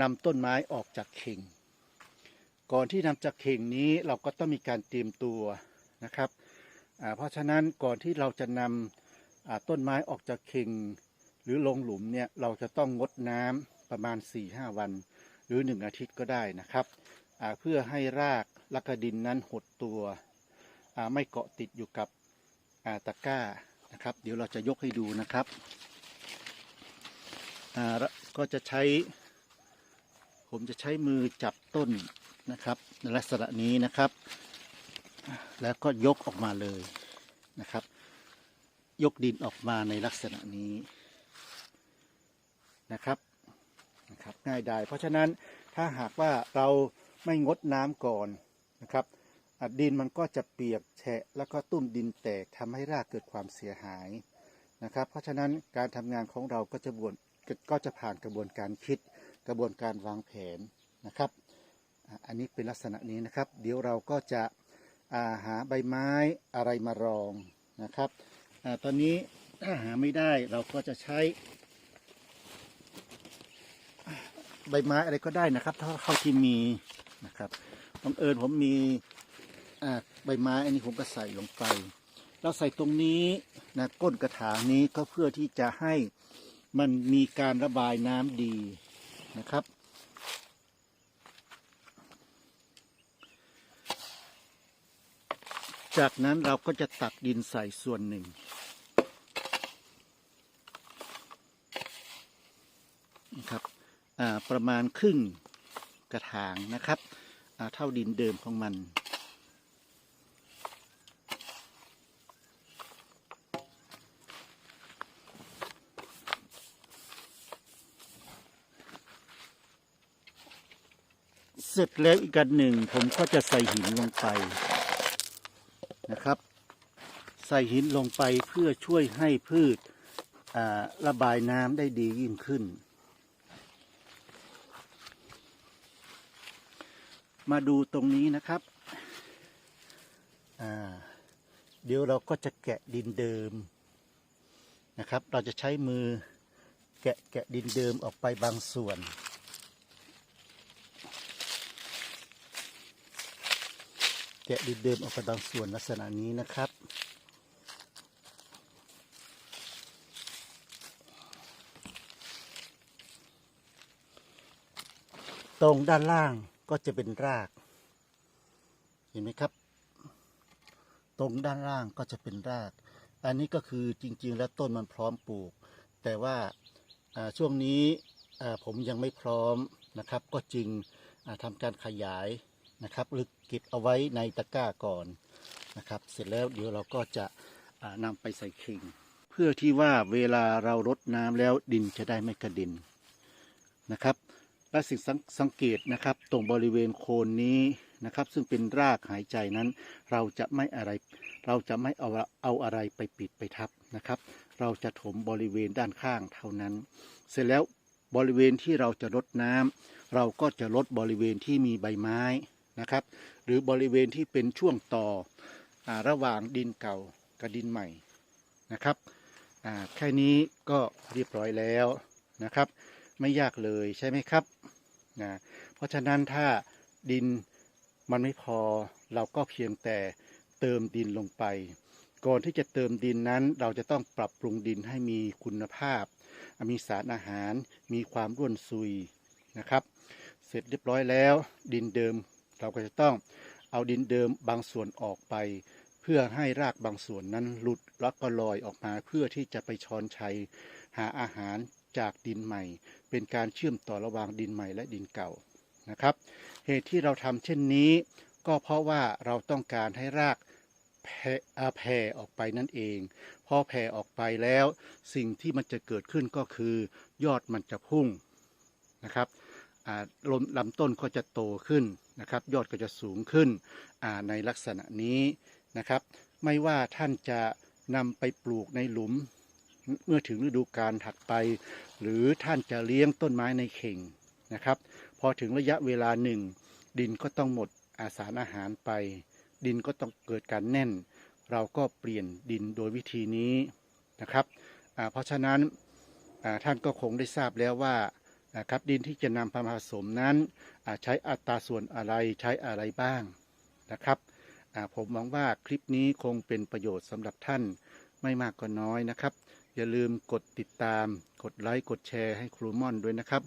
นำต้นไม้ออกจากเข่งก่อนที่นำจากเข่งนี้เราก็ต้องมีการเตรียมตัวนะครับเพราะฉะนั้นก่อนที่เราจะนำต้นไม้ออกจากเข่งหรือลงหลุมเนี่ยเราจะต้องงดน้ำประมาณ 4-5 วัน หรือ 1 อาทิตย์ก็ได้นะครับเพื่อให้รากละกดินนั้นหดตัวไม่เกาะติดอยู่กับตะกร้านะครับ เดี๋ยวเราจะยกให้ดูนะครับ ก็จะใช้ ผมจะใช้มือจับต้นนะครับในลักษณะนี้นะครับ แล้วก็ยกออกมาเลยนะครับ ยกดินออกมาในลักษณะนี้นะครับนะครับ ง่ายดายเพราะฉะนั้นถ้าหากว่าเราไม่งดน้ำก่อนนะครับดินมันก็จะเปียกแฉะแล้วก็ตุ้มดินแตกทำให้รากเกิดความเสียหายนะครับ เพราะฉะนั้นการทำงานของเราก็จะบวน ก็จะผ่านกระบวนการคิดกระบวนการวางแผนนะครับ อันนี้เป็นลักษณะนี้นะครับ เดี๋ยวเราก็จะาหาใบไม้อะไรมารองนะครับอตอนนี้ถ้าหาไม่ได้เราก็จะใช้ใบไม้อะไรก็ได้นะครับเท่าเท่าที่มีนะครับบังเอิญผมมีใบไม้อันนี้ผมก็ใส่ลงไป เราใส่ตรงนี้นะก้นกระถางนี้ก็เพื่อที่จะให้ มันมีการระบายน้ำดีนะครับ จากนั้นเราก็จะตักดินใส่ส่วนหนึ่ง นะครับประมาณครึ่งกระถางนะครับเท่าดินเดิมของมัน ร็จแล้วอีกอันหนึ่ง ผมก็จะใส่หินลงไปนะครับ ใส่หินลงไปเพื่อช่วยให้พืชระบายน้ำได้ดียิ่งขึ้น มาดูตรงนี้นะครับเดี๋ยวเราก็จะแกะดินเดิมนะครับ เราจะใช้มือแกะแกะดินเดิมออกไปบางส่วน กะดินเดิมออกไปบางส่วนลักษณะนี้นะครับ ตรงด้านล่างก็จะเป็นราก เห็นไหมครับ ตรงด้านล่างก็จะเป็นราก อันนี้ก็คือจริง ๆ แล้วต้นมันพร้อมปลูก แต่ว่าช่วงนี้ผมยังไม่พร้อมนะครับ ก็จึงทำการขยาย นะครับหรือเก็บเอาไว้ในตะกร้าก่อนนะครับ เสร็จแล้วเดี๋ยวเราก็จะอ่านำไปใส่เข่งเพื่อที่ว่าเวลาเรารดน้ำแล้วดินจะได้ไม่กระด็นนะครับ และสิ่งสังเกตนะครับ ตรงบริเวณโคนนี้นะครับ ซึ่งเป็นรากหายใจนั้น เราจะไม่อะไรเราจะไม่เอาเอาอะไรไปปิดไปทับนะครับ เราจะถมบริเวณด้านข้างเท่านั้น เสร็จแล้วบริเวณที่เราจะรดน้ำเราก็จะลดบริเวณที่มีใบไม้ นะครับ หรือบริเวณที่เป็นช่วงต่ออระหว่างดินเก่ากับดินใหม่นะครับแค่นี้ก็เรียบร้อยแล้วนะครับ ไม่ยากเลยใช่ไหมครับนะเพราะฉะนั้นถ้าดินมันไม่พอเราก็เพียงแต่เติมดินลงไป ก่อนที่จะเติมดินนั้น เราจะต้องปรับปรุงดินให้มีคุณภาพ มีสารอาหาร มีความร่วนซุยนะครับ เสร็จเรียบร้อยแล้ว ดินเดิม เราก็จะต้องเอาดินเดิมบางส่วนออกไป เพื่อให้รากบางส่วนนั้นหลุดแล้วก็ลอยออกมาเพื่อที่จะไปช้อนชัย หาอาหารจากดินใหม่ เป็นการเชื่อมต่อระหว่างดินใหม่และดินเก่านะครับ เหตุที่เราทำเช่นนี้ ก็เพราะว่าเราต้องการให้รากแผ่ออกไปนั่นเอง พอแผ่ออกไปแล้ว สิ่งที่มันจะเกิดขึ้นก็คือ ยอดมันจะพุ่งนะครับลำต้นก็จะโตขึ้น นะครับยอดก็จะสูงขึ้นในลักษณะนี้นะครับ ไม่ว่าท่านจะนำไปปลูกในหลุมเมื่อถึงฤดูกาลถัดไป หรือท่านจะเลี้ยงต้นไม้ในเข่งนะครับ พอถึงระยะเวลาหนึ่ง ดินก็ต้องหมดอาสารอาหารไป ดินก็ต้องเกิดการแน่น เราก็เปลี่ยนดินโดยวิธีนี้นะครับเพราะฉะนั้นท่านก็คงได้ทราบแล้วว่า นะครับดินที่จะนำมาผสมนั้นใช้อัตราส่วนอะไรใช้อะไรบ้างนะครับผมหวังว่าคลิปนี้คงเป็นประโยชน์สำหรับท่านไม่มากก็น้อยนะครับ อย่าลืมกดติดตาม กดไลค์ กดแชร์ให้ครูม่อนด้วยนะครับ